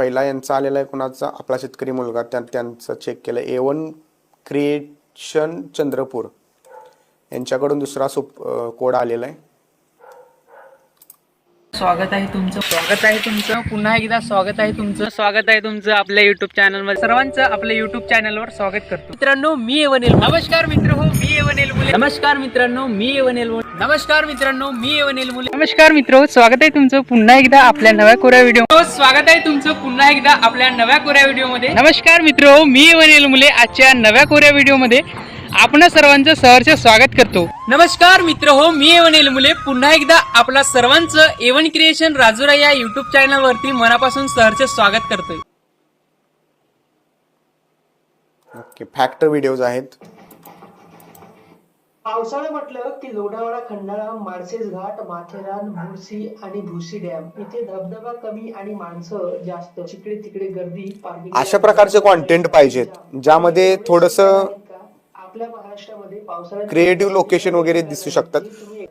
पहिला यांचा आलेला आहे कोणाचा? आपला शेतकरी मुलगा. त्या त्यांचं चेक केलं ए वन क्रिएशन चंद्रपूर. यांच्याकडून दुसरा सुप कोड आलेला आहे. स्वागत आहे तुमचं. स्वागत आहे तुमचं. पुन्हा एकदा स्वागत आहे तुमचं. स्वागत आहे तुमचं आपल्या युट्यूब चॅनलमध्ये. सर्वांचं आपल्या युट्यूब चॅनलवर स्वागत करतो. मित्रांनो मी एवनेल नमस्कार मित्र हो मी एवनेल मुले नमस्कार मित्रांनो मी एवनेल मुले नमस्कार मित्रांनो मी एवनेल मुले नमस्कार मित्र स्वागत आहे तुमचं पुन्हा एकदा आपल्या नव्या कोऱ्या व्हिडिओ स्वागत आहे तुमचं पुन्हा एकदा आपल्या नव्या कोऱ्या व्हिडिओमध्ये. नमस्कार मित्र मी एवनेल मुले आजच्या नव्या कोऱ्या व्हिडिओमध्ये. आपण सर्वांचं सहर्ष स्वागत करतो. नमस्कार मित्र हो मी एवनेल मुले. पुन्हा एकदा आपला सर्वांचं एवन क्रिएशन राजुरा या युट्यूब चॅनल वरती मनापासून सहर्ष स्वागत करतोय. ओके फॅक्ट व्हिडिओज आहेत. पावसाळा म्हटलं की लोणावळा खंडाळा माळशेज घाट माथेरान भुरसी आणि भुसी डॅम. इथे धबधबा कमी आणि माणसं जास्त. जिकडे तिकडे गर्दी अशा प्रकारचे content पाहिजेत, ज्यामध्ये थोडंसं आपल्या महाराष्ट्रामध्ये पावसाळ्यात Creative location वगैरे दिसू शकतात.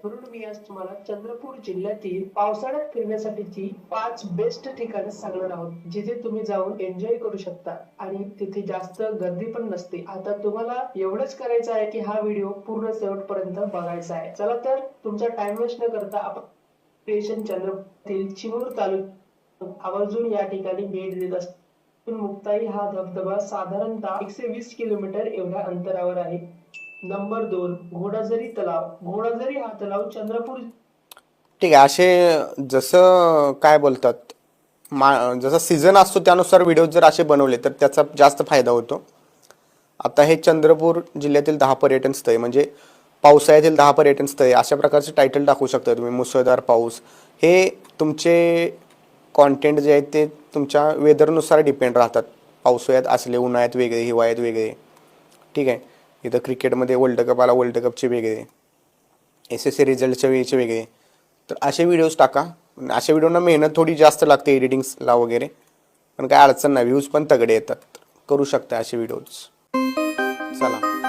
म्हणून मी आज तुम्हाला चंद्रपूर जिल्ह्यातील पावसाळ्यात फिरण्यासाठीची पाच बेस्ट ठिकाणे सांगणार आहोत. जिथे तुम्ही जाऊन एन्जॉय करू शकता आणि तिथे जास्त गर्दी पण नसते. आता तुम्हाला एवढंच करायचं आहे की हा व्हिडिओ पूर्ण शेवटपर्यंत बघायचा आहे. चला तर तुमचा टाइम वेस्ट न करता आपण क्रिएशन चिमूर तालुक्यात आवर्जून या ठिकाणी भेट देत असतो. मुक्ताई हा धबधबा साधारणतः एकशे वीस किलोमीटर एवढ्या अंतरावर आहे. नंबर दोन घोडाझरी तलाव. घोडाझरी हा तलाव चंद्रपूर ठीक आहे असे जसं काय बोलतात मा जसा सीझन असतो त्यानुसार व्हिडिओ जर असे बनवले तर त्याचा जास्त फायदा होतो. आता हे चंद्रपूर जिल्ह्यातील दहा पर्यटन स्थळे म्हणजे पावसाळ्यातील दहा पर्यटन स्थळे अशा प्रकारचे टायटल टाकू शकता तुम्ही मुसळधार पाऊस. हे तुमचे कॉन्टेंट जे आहेत ते तुमच्या वेदरनुसार डिपेंड राहतात. पावसाळ्यात असले उन्हाळ्यात वेगळे हिवाळ्यात वेगळे. ठीक आहे? इथं क्रिकेटमध्ये वर्ल्ड कप आला वर्ल्ड कपचे वेगळे. एस एस सी रिझल्टच्या वेळेचे वेगळे. तर असे व्हिडिओज टाका. अशा व्हिडिओना मेहनत थोडी जास्त लागते एडिटिंग्सला वगैरे. पण काय अडचण नाही. व्ह्यूज पण तगडे येतात. करू शकता असे व्हिडिओज चला.